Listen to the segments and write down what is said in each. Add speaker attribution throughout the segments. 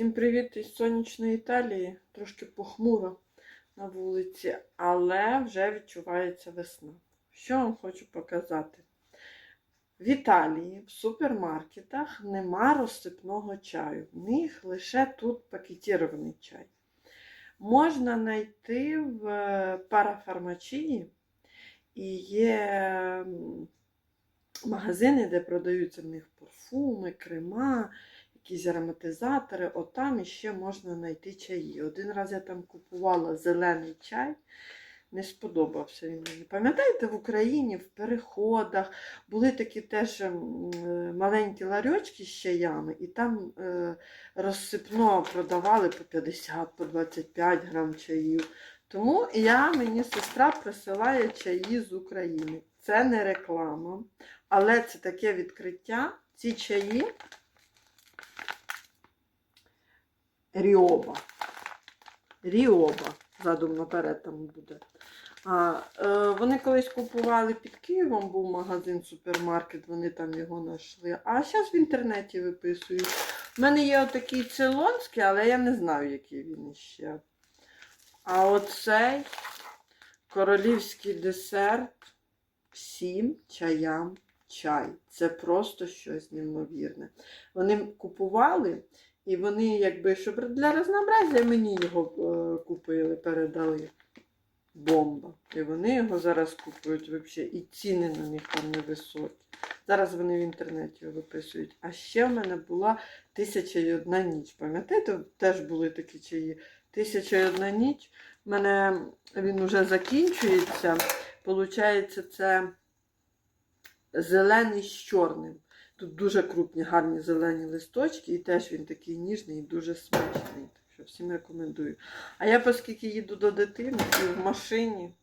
Speaker 1: Всім привіт із сонячної Італії. Трошки похмуро на вулиці, але вже відчувається весна. Що вам хочу показати? В Італії в супермаркетах нема розсипного чаю. В них лише тут пакетірований чай. Можна знайти в е, парафармачії і є магазини, де продаються в них парфуми, крема якісь ароматизатори, от там іще можна знайти чаї. Один раз я там купувала зелений чай, не сподобався він мені. Пам'ятаєте, в Україні в переходах були такі теж е, маленькі ларьочки з чаями, і там е, розсипно продавали по 50, по 25 грам чаїв. Тому я, мені сестра присилає чаї з України. Це не реклама, але це таке відкриття. Ці чаї Ріоба. Ріоба. Задум наперед там буде. А, е, вони колись купували під Києвом, був магазин, супермаркет, вони там його знайшли. А зараз в інтернеті виписують. У мене є отакий цейлонський, але я не знаю, який він іще. А оцей королівський десерт всім чаям чай. Це просто щось неймовірне. Вони купували. І вони, якби, щоб для разнообразия мені його е, купили, передали. Бомба. І вони його зараз купують взагалі. І ціни на них там невисокі. Зараз вони в інтернеті виписують. А ще в мене була тисяча і одна ніч. Пам'ятаєте, теж були такі чаї. Тисяча і одна ніч. У мене він вже закінчується. Получається, це зелений з чорним. Тут дуже крупні, гарні зелені листочки, і теж він такий ніжний і дуже смачний. Так що всім рекомендую. А я, оскільки їду до дитини і в машині,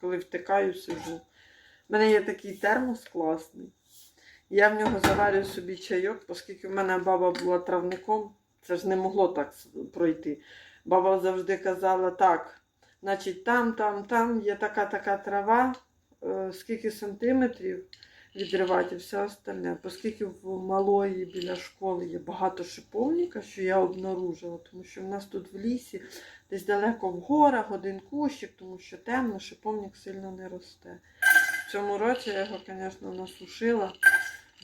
Speaker 1: коли втикаю, сижу. У мене є такий термос класний. Я в нього заварюю собі чайок, оскільки в мене баба була травником, це ж не могло так пройти. Баба завжди казала так, значить, там, там, там є така така трава, е, скільки сантиметрів відривати все остальне. Оскільки в малої біля школи є багато шиповника, що я обнаружила, тому що в нас тут в лісі, десь далеко в горах, один кущик, тому що темно, шиповник сильно не росте. В цьому році я його, звісно, насушила.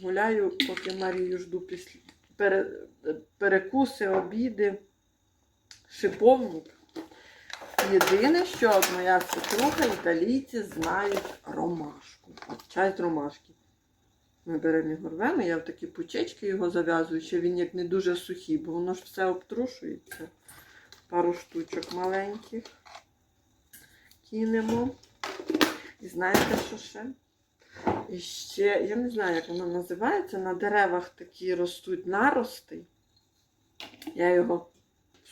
Speaker 1: Гуляю, поки Марію жду після перекуси, обіди, шиповник. Єдине, що моя свекруха, італійці знають ромашку. От чай з ромашки. Ми беремо його рвемо, я в такі пучечки його зав'язую, ще він як не дуже сухий, бо воно ж все обтрушується. Пару штучок маленьких кинемо. І знаєте, що ще? І ще, я не знаю, як воно називається, на деревах такі ростуть нарости. Я його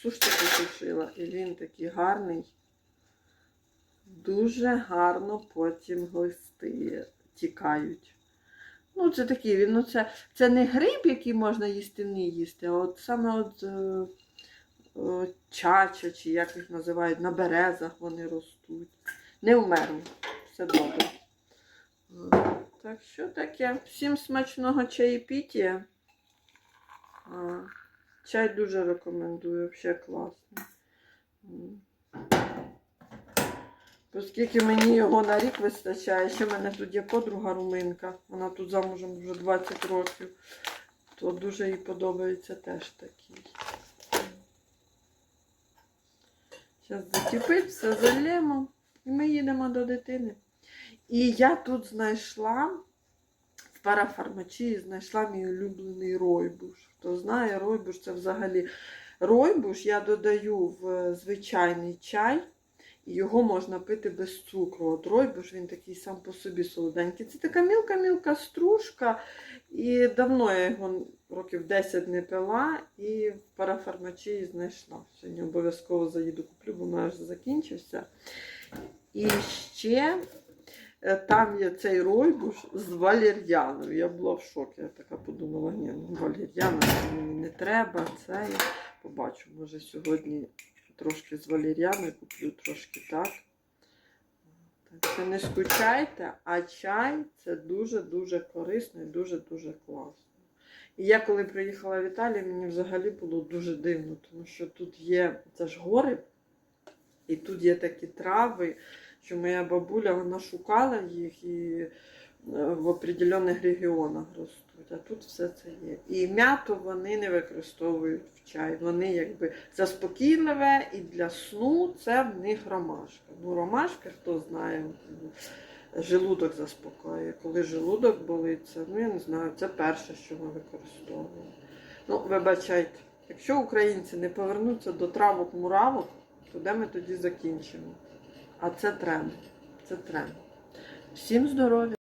Speaker 1: в сушці посушила, і він такий гарний. Дуже гарно потім глисти тікають. Ну, це такий, він, ну, це, це не гриб, який можна їсти, не їсти, а от саме от е, е, чача, чи як їх називають, на березах вони ростуть. Не вмерли. Все добре. Так що таке? Всім смачного чаєпітія. Чай дуже рекомендую, взагалі класний. Оскільки мені його на рік вистачає, ще в мене тут є подруга руминка, вона тут замужем вже 20 років, то дуже їй подобається теж такий. Зараз закипить, все зальємо, і ми їдемо до дитини. І я тут знайшла в парафармачії знайшла мій улюблений ройбуш. Хто знає, ройбуш це взагалі ройбуш я додаю в звичайний чай. І його можна пити без цукру. От ройбуш, він такий сам по собі солоденький. Це така мілка-мілка стружка. І давно я його років 10 не пила і в парафармачії знайшла. Сьогодні обов'язково заїду куплю, бо вже закінчився. І ще е, там є цей ройбуш з валер'яною. Я була в шокі. Я така подумала, ні, ну валер'яна мені не треба. Це я побачу. Може сьогодні трошки з валер'яною куплю, трошки так. Так не скучайте, а чай це дуже-дуже корисно і дуже-дуже класно. І я коли приїхала в Італію, мені взагалі було дуже дивно, тому що тут є це ж гори, і тут є такі трави, що моя бабуля вона шукала їх і е, в определених регіонах ростуть. А тут все це є. І м'яту вони не використовують в чай. Вони якби заспокійливе і для сну це в них ромашка. Ну, ромашка, хто знає, желудок заспокоює. Коли желудок болить, це, ну я не знаю, це перше, що ми використовуємо. Ну, вибачайте, якщо українці не повернуться до травок муравок, то де ми тоді закінчимо? А це тренд. Це тренд. Всім здоров'я!